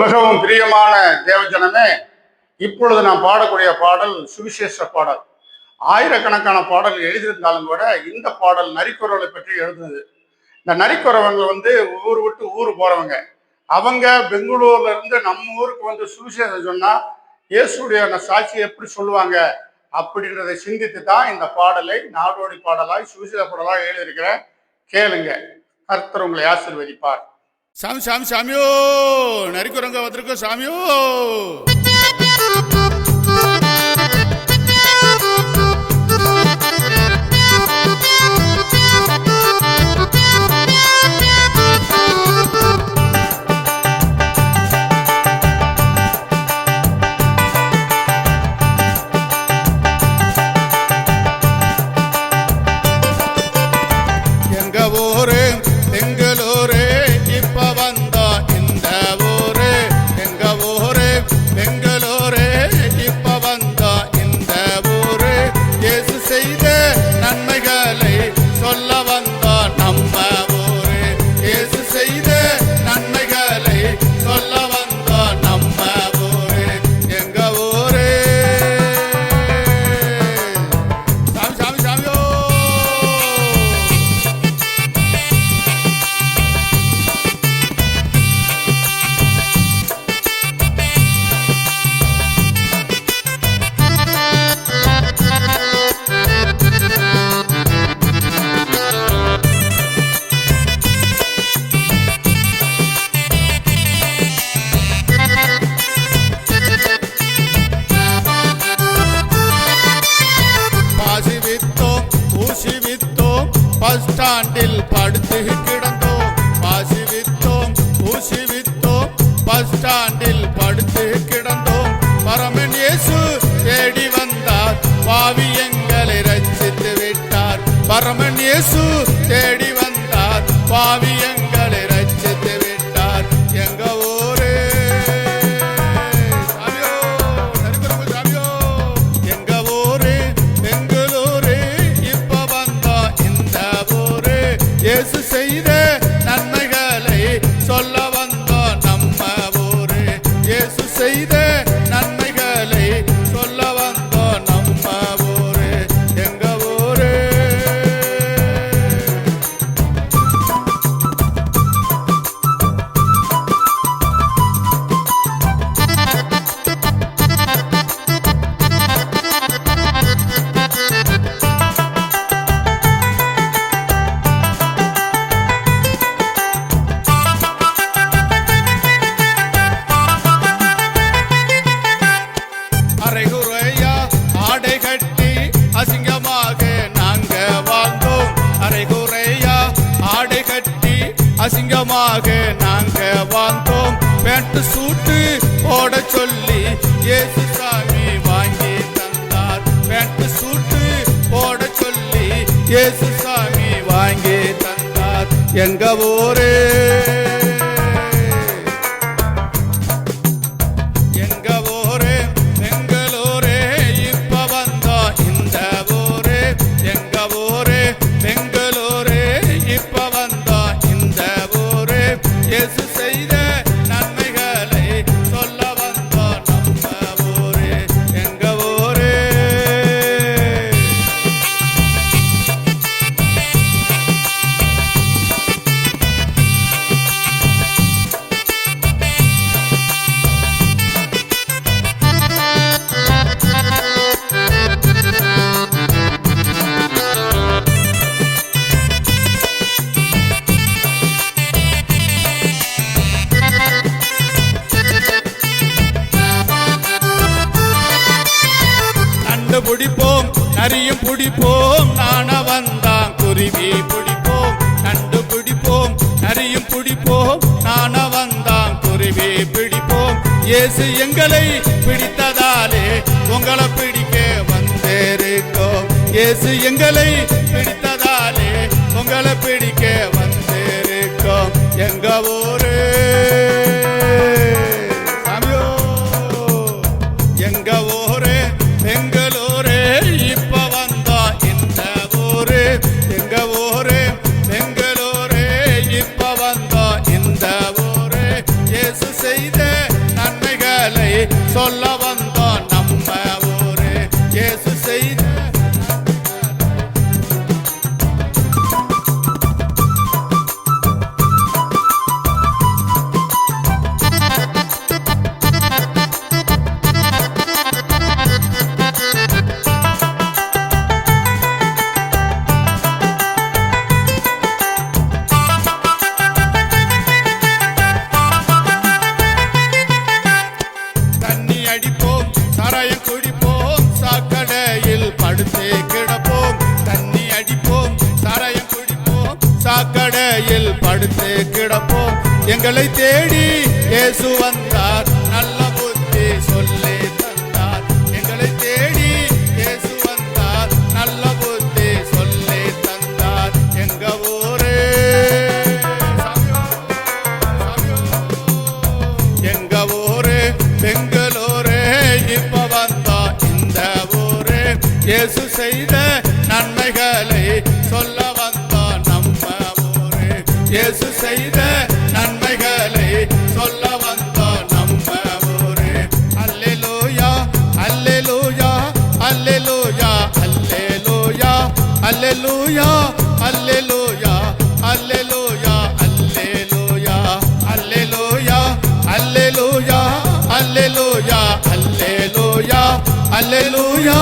மிகவும் பிரியமான தேவஜனமே இப்பொழுது நாம் பாடக்கூடிய பாடல் சுவிசேஷ பாடல். ஆயிரக்கணக்கான பாடல் எழுதியிருந்தாலும் கூட இந்த பாடல் நரிக்குறவளை பற்றி எழுதுனது. இந்த நரிக்குறவங்க வந்து ஊர் விட்டு ஊர் போறவங்க. அவங்க பெங்களூர்ல இருந்து நம்ம ஊருக்கு வந்து சுவிசேஷம் சொன்னா இயேசுடைய சாட்சி எப்படி சொல்லுவாங்க? அப்படின்றதை சிந்தித்து தான் இந்த பாடலை நாடோடி பாடலாய் சுவிசேஷ பாடலாய் எழுதியிருக்கிறேன். கேளுங்க. கர்த்தர் உங்களை ஆசிர்வதிப்பார். சாமி சாமி சாமியோ நரிக்குரங்க வந்திருக்கோம் சாமியோ. பஸ் ஸ்டாண்டில் படுத்து கிடந்தோம். பாசி வித்தோம் ஊசி வித்தோம் பஸ் ஸ்டாண்டில் படுத்து கிடந்தோம். பரமன் இயேசு தேடி வந்தார் பாவி எங்களை ரச்சித்து விட்டார் பரமன் இயேசு தேடி வந்தார் பாவி செய்த சொந்தமாக நாங்க வாழ்ந்தோம். பேண்ட் சூட்டு போட சொல்லி இயேசு சாமி வாங்கி தந்தார். பேண்ட் சூட்டு போட சொல்லி இயேசு சாமி வாங்கி தந்தார். எங்க ஊரே? பிடிப்போம் நரியும் பிடிப்போம் நான வந்தான் குருவி பிடிப்போம் நண்டு பிடிப்போம் நரியும் பிடிப்போம் நான வந்தான் குருவி பிடிப்போம். இயேசு எங்களை பிடித்ததாலே உங்களை பிடிக்க வந்தேருக்கோம். இயேசு எங்களை பிடித்ததாலே உங்களை பிடிக்க வந்தேருக்கோம். எங்க ஊரு? எங்க ஊரு? எங்கள் இப்ப வந்தா இந்த ஊரு எங்க ஊரு பெங்களூரு? இப்ப வந்தா இந்த ஊரு. இயேசு படுத்தே கிடப்போம். எங்களை தேடி இயேசு வந்தார். நல்ல புத்தி சொல்லி தந்தார். எங்களை தேடி இயேசு வந்தார். நல்ல புத்தி சொல்லி தந்தார். எங்க ஊரே? எங்க ஊரே? பெங்களூரே? இப்ப வந்தா இந்த ஊரே? இயேசு செய் செய்த நன்மைகளை சொல்ல வந்தா நம்ம ஊரு அல்லேலூயா அல்லேலூயா அல்லேலூயா அல்லேலூயா அல்லேலூயா அல்லேலூயா அல்லேலூயா அல்லேலூயா அல்லேலூயா அல்லேலூயா அல்லேலூயா அல்லேலூயா அல்லேலூயா அல்லேலூயா